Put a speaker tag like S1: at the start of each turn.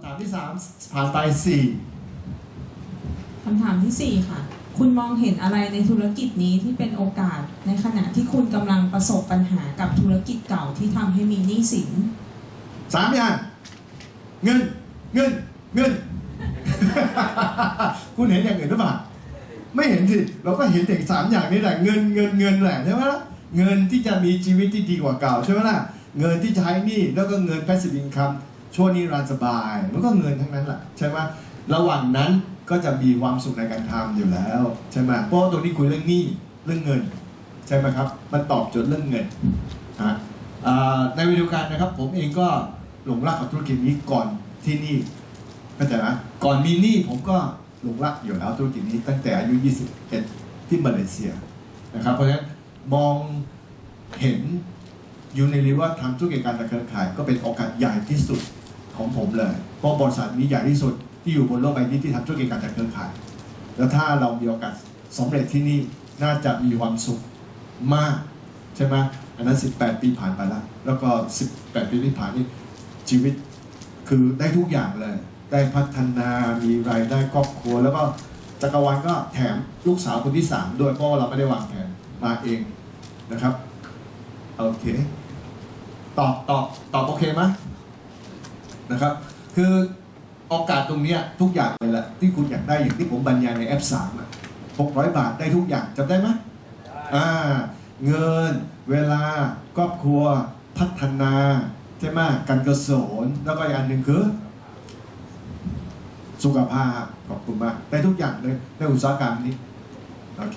S1: ำถามที่สามผ่านไปสี่
S2: คำถามที่ 4 ค่ะ คุณมองเห็นอะไรในธุรกิจนี้ที่เป็นโอกาส ในขณะที่คุณกำลังประสบปัญหากับธุรกิจเก่าที่ทำให้มีหนี้สิน
S1: สามอย่างเงินเงินเงิน คุณเห็นอย่างอื่นหรือเปล่าไม่เห็นสิเราก็เห็นแต่สามอย่างนี้แหละเงินเงินเงินแหละใช่ไหมล่ะเงินที่จะมีชีวิตที่ดีกว่าเก่าใช่ไหมล่ะเงินที่ใช้หนี่แล้วก็เงิน passive income ช่วงนี้รันสบาย มันก็เงินทั้งนั้นแหละใช่ไหมระหว่างนั้นก็จะมีความสุขในการทำอยู่แล้วใช่ไหมเพราะว่าตรงนี้คุยเรื่องหนี้เรื่องเงิน ใช่ไหมครับ มันตอบโจทย์เรื่องเงินฮะในวิดีโอการนะครับ ผมเองก็หลงรักกับธุรกิจนี้ก่อนที่นี่เข้าใจไหมก่อนมีหนี้ผมก็หลงรักอยู่แล้วธุรกิจนี้ตั้งแต่อายุ 21 ที่มาเลเซียนะครับ เพราะฉะนั้นมองเห็น ยูในรีว่าทำธุรกิจการตะเครือข่ายก็เป็นโอกาสใหญ่ที่สุดของผมเลยเพราะบริษัทนี้ใหญ่ที่สุดที่อยู่บนโลกใบนี้ที่ทำธุรกิจการตะเครือข่าย แล้วถ้าเรามีโอกาสสำเร็จที่นี่น่าจะมีความสุขมากใช่ไหมอันนั้น 18 ปีผ่านไปแล้ว แล้วก็ 18 ปีที่ผ่านนี่ชีวิตคือได้ทุกอย่างเลย ได้พัฒนามีรายได้ครอบครัว แล้วก็จักรวาลก็แถมลูกสาวคนที่ 3 ด้วยเพราะเราไม่ได้วางแผนมาเองนะครับ โอเค ตอบตอบตอบโอเคไหมนะครับ คือโอกาสตรงเนี้ยทุกอย่างเลยแหละที่คุณอยากได้อย่างที่ผมบรรยายในแอป3อะ600บาทได้ทุกอย่างจำได้ไหมอ่า เงิน เวลาครอบครัว พัฒนาใช่ไหมการกุศลแล้วก็อีกอันหนึ่งคือ สุขภาพขอบคุณมากได้ทุกอย่างเลยในอุตสาหกรรมนี้โอเค